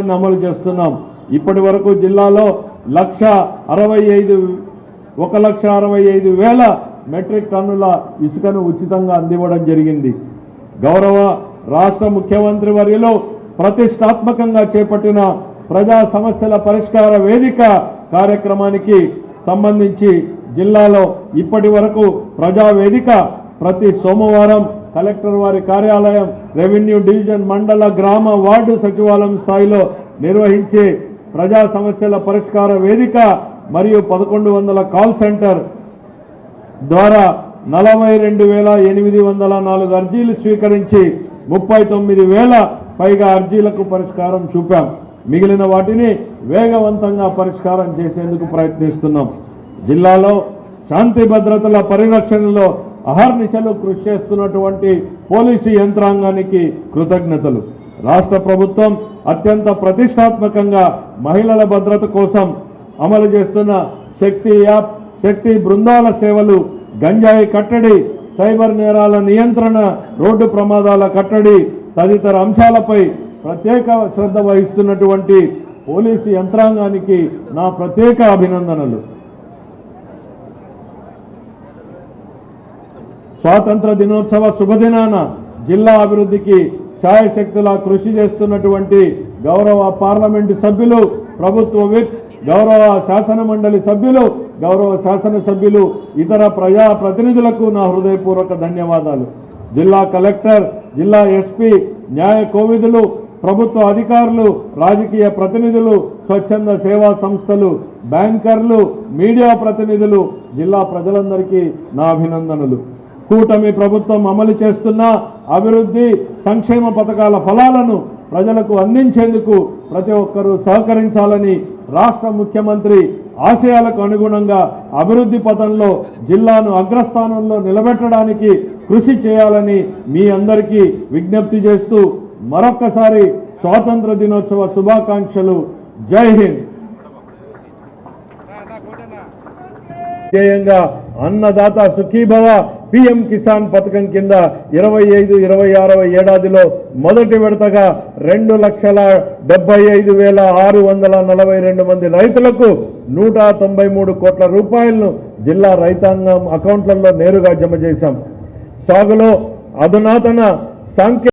విధానాన్ని అమలు చేస్తున్నాం. ఇప్పటి వరకు జిల్లాలో లక్ష అరవై ఐదు ఒక లక్ష అరవై ఐదు వేల మెట్రిక్ టన్నుల ఇసుకను ఉచితంగా అందివ్వడం జరిగింది. గౌరవ రాష్ట్ర ముఖ్యమంత్రి వర్యలో ప్రతిష్టాత్మకంగా చేపట్టిన ప్రజా సమస్యల పరిష్కార వేదిక కార్యక్రమానికి సంబంధించి జిల్లాలో ఇప్పటి వరకు ప్రజా వేదిక ప్రతి సోమవారం కలెక్టర్ వారి కార్యాలయం రెవెన్యూ డివిజన్ మండల గ్రామ వార్డు సచివాలయం స్థాయిలో నిర్వహించే ప్రజా సమస్యల పరిష్కార వేదిక మరియు పదకొండు వందల కాల్ సెంటర్ ద్వారా నలభై రెండు వేల ఎనిమిది వందల నాలుగు అర్జీలు స్వీకరించి ముప్పై తొమ్మిది వేల పైగా అర్జీలకు పరిష్కారం చూపాం. మిగిలిన వాటిని వేగవంతంగా పరిష్కారం చేసేందుకు ప్రయత్నిస్తున్నాం. జిల్లాలో శాంతి భద్రతల పరిరక్షణలో అహర్నిశలు కృషి చేస్తున్నటువంటి పోలీసు యంత్రాంగానికి కృతజ్ఞతలు. రాష్ట్ర ప్రభుత్వం అత్యంత ప్రతిష్టాత్మకంగా మహిళల భద్రత కోసం అమలు చేస్తున్న శక్తి యాప్ శక్తి బృందాల సేవలు గంజాయి కట్టడి సైబర్ నేరాల నియంత్రణ రోడ్డు ప్రమాదాల కట్టడి తదితర అంశాలపై ప్రత్యేక శ్రద్ధ వహిస్తున్నటువంటి పోలీసు యంత్రాంగానికి నా ప్రత్యేక అభినందనలు. స్వాతంత్ర దినోత్సవ శుభదినాన జిల్లా అభివృద్ధికి శాయశక్తులా కృషి చేస్తున్నటువంటి గౌరవ పార్లమెంటు సభ్యులు ప్రభుత్వ విప్ గౌరవ శాసన మండలి సభ్యులు గౌరవ శాసన సభ్యులు ఇతర ప్రజా ప్రతినిధులకు నా హృదయపూర్వక ధన్యవాదాలు. జిల్లా కలెక్టర్ జిల్లా ఎస్పీ న్యాయ కోవిదులు ప్రభుత్వ అధికారులు రాజకీయ ప్రతినిధులు స్వచ్ఛంద సేవా సంస్థలు బ్యాంకర్లు మీడియా ప్రతినిధులు జిల్లా ప్రజలందరికీ నా అభినందనలు. కూటమి ప్రభుత్వం అమలు చేస్తున్న అభివృద్ధి సంక్షేమ పథకాల ఫలాలను ప్రజలకు అందించేందుకు ప్రతి ఒక్కరూ సహకరించాలని రాష్ట్ర ముఖ్యమంత్రి ఆశయాలకు అనుగుణంగా అభివృద్ధి పథంలో జిల్లాను అగ్రస్థానంలో నిలబెట్టడానికి కృషి చేయాలని మీ అందరికీ విజ్ఞప్తి చేస్తూ మరొక్కసారి స్వాతంత్ర దినోత్సవ శుభాకాంక్షలు. జై హింద్. ధ్యేయంగా అన్నదాత సుఖీభవ పిఎం కిసాన్ పథకం కింద ఇరవై ఐదు ఇరవై ఆరవ ఏడాదిలో మొదటి విడతగా రెండు లక్షల డెబ్బై ఐదు వేల ఆరు వందల నలభై రెండు మంది రైతులకు నూట తొంభై మూడు కోట్ల రూపాయలను జిల్లా రైతాంగం అకౌంట్లలో నేరుగా జమ చేశాం. సాగులో అధునాతన సాంకే